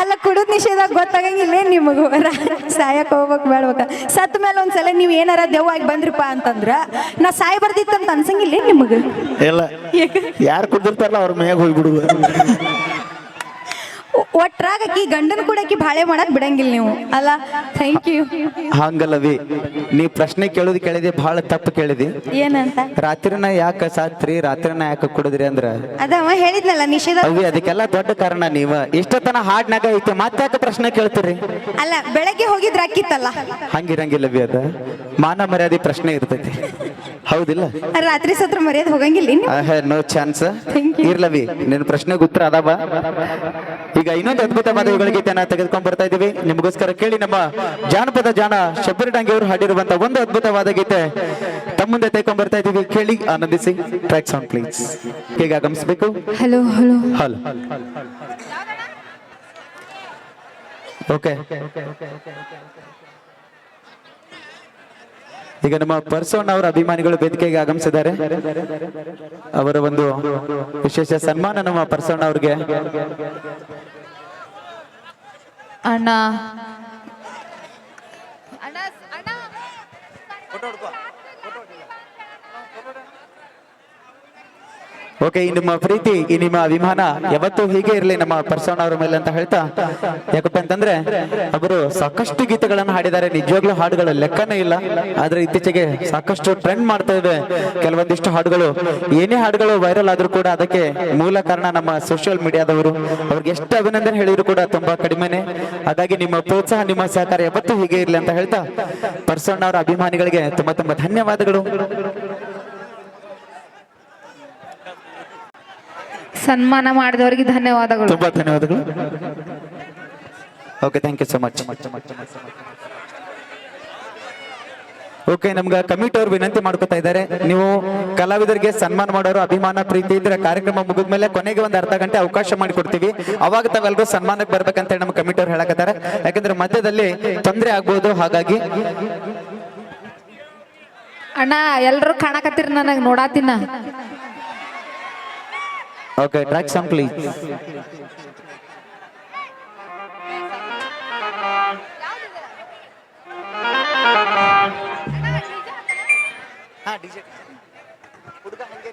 ಅಲ್ಲ, ಕುಡಿದ ನಿಷೇಧ ಗೊತ್ತಾಗಂಗಿಲ್ಲ ನಿಮಗೂ? ಸಾಯಕ್ ಹೋಗ್ಬೇಕು, ಬೇಡ್ಬೇಕ. ಸತ್ತ ಮೇಲೆ ಒಂದ್ಸಲ ನೀವು ಏನಾರ ದೆವ್ವಾಗಿ ಬಂದ್ರಪ್ಪ ಅಂತಂದ್ರ, ನಾ ಸಾಯಿ ಬರ್ದಿತ್ತು ಅಂತ ಅನ್ಸಂಗಿಲ್ಲ ನಿಮಗೆ? ಇಲ್ಲ. ಯಾರು ಕುದಿರ್ತಾರಲ್ಲ ಅವ್ರ ಮೇಗ ಹೋಗ್ಬಿಡುದು. ಒಟ್ರಾಗ ಆಕಿ ಗಂಡನ ಕೂಡ ಆಕಿ ಬಾಳೆ ಮಾಡಕ್ ಬಿಡಂಗಿಲ್ಲ ನೀವು. ಅಲ್ಲ ಥ್ಯಾಂಕ್ ಯು ಹಂಗಲ್ಲವಿ ನೀ ಪ್ರಶ್ನೆ ಕೇಳೋದು ಕೇಳಿದೆ ಬಹಳ ತಪ್ಪು ಕೇಳಿದಿ. ಏನಂತ? ರಾತ್ರಿನ ಯಾಕ ಸಾತ್ರಿ ರಾತ್ರಿನ ಯಾಕ ಕುಡಿದ್ರಿ ಅಂದ್ರ? ಅದಾವ ಹೇಳಿದ್ನಲ್ಲ ನಿಷೇಧ. ಅವಿ ಅದಕ್ಕೆಲ್ಲ ದೊಡ್ಡ ಕಾರಣ ನೀವ. ಇಷ್ಟತನ ಹಾಡ್ನಾಗ ಐತೆ ಮತ್ತೆ ಯಾಕೆ ಪ್ರಶ್ನೆ ಕೇಳ್ತೀರಿ? ಅಲ್ಲ ಬೆಳಗ್ಗೆ ಹೋಗಿದ್ರ ಅಕ್ಕಿತ್ತಲ್ಲ? ಹಂಗಿರಂಗಿಲ್ಲ ಬಿ ಅದ. ಮಾನ ಮರ್ಯಾದೆ ಪ್ರಶ್ನೆ ಇರ್ತೈತಿ. ಹೌದಿಲ್ಲ? ರಾತ್ರಿ ಸತ್ರ ಮರ್ಯಾದೆ ಹೋಗಂಗಿಲ್ಲ ನೋ ಚಾನ್ಸ್. ಇರ್ಲವಿ ನಿನ್ನ ಪ್ರಶ್ನೆಗೆ ಉತ್ತರ ಅದಾವ. ಈಗ ಇನ್ನೊಂದು ಅದ್ಭುತವಾದ ಗೀತೆಯನ್ನು ತೆಗೆದುಕೊಂಡು ಬರ್ತಾ ಇದೀವಿ ನಿಮಗೋಸ್ಕರ ಕೇಳಿ ನಮ್ಮ ಜಾನಪದ ಜಾಣ ಶಬ್ಬರಿ ಡಾಂಗಿ ಅವರು ಹಾಡಿರುವಂತ ಒಂದು ಅದ್ಭುತವಾದ ಗೀತೆ ತಮ್ಮ ಮುಂದೆ ತೆಗೆದುಕೊಂಡ್ ಬರ್ತಾ ಇದೀವಿ ಕೇಳಿ ಆನಂದಿಸಿ. ಟ್ರ್ಯಾಕ್ ಸೌಂಡ್ ಪ್ಲೀಸ್ ಹೇಗೆ ಆಗಮಿಸಬೇಕು? Hello hello. ಹಲೋ. ಓಕೆ ಈಗ ನಮ್ಮ ಪರ್ಸೋನ್ ಅವರ ಅಭಿಮಾನಿಗಳು ವೇದಿಕೆಗೆ ಆಗಮಿಸಿದ್ದಾರೆ. ಅವರ ಒಂದು ವಿಶೇಷ ಸನ್ಮಾನ ನಮ್ಮ ಪರ್ಸೋನ್ ಅವ್ರಿಗೆ. ಅಣ್ಣ. ಓಕೆ ಈ ನಿಮ್ಮ ಪ್ರೀತಿ ಈ ನಿಮ್ಮ ಅಭಿಮಾನ ಯಾವತ್ತೂ ಹೀಗೆ ಇರಲಿ, ನಮ್ಮ ಪರ್ಸೋನ್ ಅವರ ಮೇಲೆ ಅಂತ ಹೇಳ್ತಾ, ಯಾಕಪ್ಪ ಅಂತಂದ್ರೆ, ಅವರು ಸಾಕಷ್ಟು ಗೀತೆಗಳನ್ನು ಹಾಡಿದ್ದಾರೆ, ನಿಜವಾಗ್ಲೂ ಹಾಡುಗಳ ಲೆಕ್ಕನೇ ಇಲ್ಲ, ಆದ್ರೆ ಇತ್ತೀಚೆಗೆ ಸಾಕಷ್ಟು ಟ್ರೆಂಡ್ ಮಾಡ್ತಾ ಇದೆ, ಕೆಲವೊಂದಿಷ್ಟು ಹಾಡುಗಳು. ಏನೇ ಹಾಡುಗಳು ವೈರಲ್ ಆದ್ರೂ ಕೂಡ ಅದಕ್ಕೆ ಮೂಲ ಕಾರಣ ನಮ್ಮ ಸೋಷಿಯಲ್ ಮೀಡಿಯಾದವರು ಅವ್ರಿಗೆ ಎಷ್ಟು ಅಭಿನಂದನೆ ಹೇಳಿದ್ರು ಕೂಡ ತುಂಬಾ ಕಡಿಮೆನೆ. ಹಾಗಾಗಿ ನಿಮ್ಮ ಪ್ರೋತ್ಸಾಹ, ನಿಮ್ಮ ಸಹಕಾರ ಯಾವತ್ತೂ ಹೀಗೆ ಇರಲಿ ಅಂತ ಹೇಳ್ತಾ ಪರ್ಸವಣ್ಣ ಅವರ ಅಭಿಮಾನಿಗಳಿಗೆ ತುಂಬಾ ತುಂಬಾ ಧನ್ಯವಾದಗಳು. ಸನ್ಮಾನ ಮಾಡಿದವರಿಗೆ ಧನ್ಯವಾದಗಳು. ತುಂಬಾ ಧನ್ಯವಾದಗಳು. Okay thank you so much okay ನಮ್ಗೆ ಕಮಿಟಿ ಅವರು ವಿನಂತಿ ಮಾಡ್ಕೊತಾ ಇದ್ದಾರೆ. ನೀವು ಕಲಾವಿದರಿಗೆ ಸನ್ಮಾನ ಮಾಡೋರು ಅಭಿಮಾನ ಪ್ರೀತಿ ಇದ್ರೆ ಕಾರ್ಯಕ್ರಮ ಮುಗಿದ ಮೇಲೆ ಕೊನೆಗೆ ಒಂದು ಅರ್ಧ ಗಂಟೆ ಅವಕಾಶ ಮಾಡಿಕೊಡ್ತೀವಿ. ಅವಾಗ ತಾವೆಲ್ಲರೂ ಸನ್ಮಾನಕ್ಕೆ ಬರ್ಬೇಕಂತ ಹೇಳಿ ನಮ್ಮ ಕಮಿಟಿ ಅವ್ರು ಹೇಳಕತ್ತಾರೆ. ಯಾಕಂದ್ರೆ ಮಧ್ಯದಲ್ಲಿ ತೊಂದರೆ ಆಗ್ಬೋದು ಹಾಗಾಗಿ. ಅಣ್ಣ ಎಲ್ರು ಕಾಣಕತ್ತಿರ ನನಗೆ ನೋಡಾತಿನ? Okay track some please. ಹಾ ಡಿಜೆ ಹುಡುಗ ಹಂಗೆ